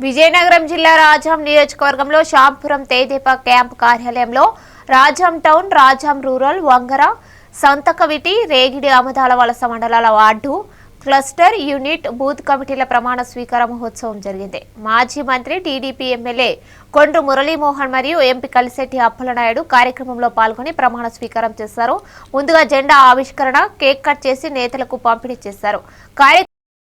విజయనగరం జిల్లా రాజాం నియోజకవర్గంలో శాంపురం తేదీప క్యాంప్ కార్యాలయంలో Rajam town Rajam rural Vangara Santhakaviti Regidi Amadalavalasa మండలాల వార్డు క్లస్టర్ యూనిట్ బూత్ కమిటీల ప్రమాణ స్వీకార మహోత్సవం జరిగింది. మాజీ మంత్రి టీడీపీ ఎమ్మెల్యే కొండ్రు మురళీమోహన్ మరియు ఎంపీ కలిశెట్టి అప్పలనాయుడు కార్యక్రమంలో పాల్గొని ప్రమాణ స్వీకారం చేశారు. ముందుగా జెండా ఆవిష్కరణ కేక్ కట్ చేసి నేతలకు పంపిణీ చేశారు. కార్య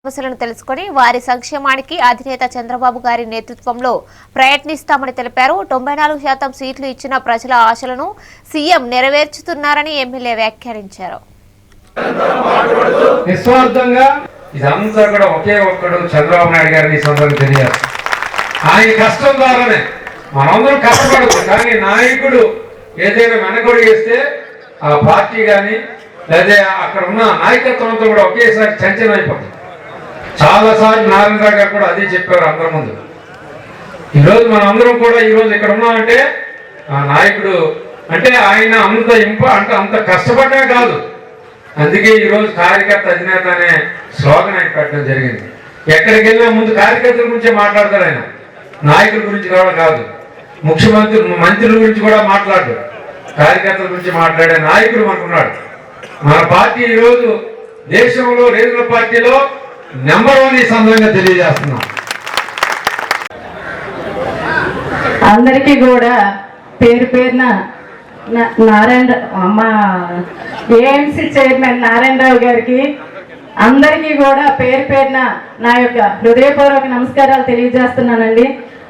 సమస్యలను తెలుసుకుని వారి సంక్షేమానికి అధినేత చంద్రబాబు గారి నేతృత్వంలో ప్రయత్నిస్తామని తెలిపారు. తొంభై నాలుగు శాతం సీట్లు ఇచ్చిన ప్రజల ఆశలను సీఎం నెరవేర్చుతున్నారని ఎమ్మెల్యే వ్యాఖ్యానించారు. నిస్వార్థంగా ఇదంతా కూడా ఒకే ఒక్కడు చంద్రబాబు నాయుడు గారిని ఈ తెలియాలి. ఆయన కష్టం ద్వారానే మనందరం కష్టపడదు కానీ నాయకుడు ఏదైనా వెనకడు చేస్తే ఆ పార్టీ కానీ లేదా అక్కడ ఉన్న నాయకత్వంతో కూడా ఒకేసారి చంచలం అయిపోతుంది చాలాసార్లు నారాయణరావు గారు కూడా అదే చెప్పారు అందరి ముందు. ఈరోజు మనం అందరం కూడా ఈరోజు ఇక్కడ ఉన్నామంటే ఆ నాయకుడు అంటే ఆయన అంత ఇంప అంటే అంత కష్టపడ్డా కాదు. అందుకే ఈరోజు కార్యకర్త అధినేత అనే స్లోగన్ ఆయన పెట్టడం జరిగింది. ఎక్కడికి వెళ్ళినా ముందు కార్యకర్తల గురించే మాట్లాడతారు ఆయన. నాయకుల గురించి కూడా కాదు. ముఖ్యమంత్రి మంత్రుల గురించి కూడా మాట్లాడు. కార్యకర్తల గురించి మాట్లాడే నాయకుడు మనకున్నాడు. మన పార్టీ ఈరోజు దేశంలో రీజనల్ పార్టీలో నెంబర్ వన్ ఈ సందర్భంగా తెలియజేస్తున్నాం. అందరికీ కూడా పేరు పేరున నారాయణ అమ్మ ఏఎంసీ చైర్మన్ నారాయణరావు గారికి అందరికీ కూడా పేరు పేరున నా యొక్క హృదయపూర్వక నమస్కారాలు తెలియజేస్తున్నానండి.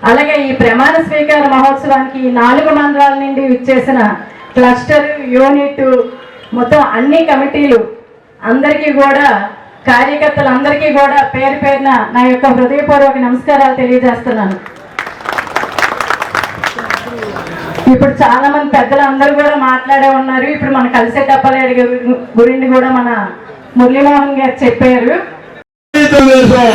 అలాగే ఈ ప్రమాణ స్వీకార మహోత్సవానికి నాలుగు మండలాల నుండి ఇచ్చేసిన క్లస్టర్ యూనిట్ మొత్తం అన్ని కమిటీలు అందరికీ కూడా కార్యకర్తలందరికీ కూడా పేరు పేరున నా యొక్క హృదయపూర్వక నమస్కారాలు తెలియజేస్తున్నాను. ఇప్పుడు చాలా మంది పెద్దలు అందరూ కూడా మాట్లాడే ఉన్నారు. ఇప్పుడు మన కలిసే డబ్బాలేడు గురించి కూడా మన మురళీమోహన్ గారు చెప్పారు. తెలుగుదేశం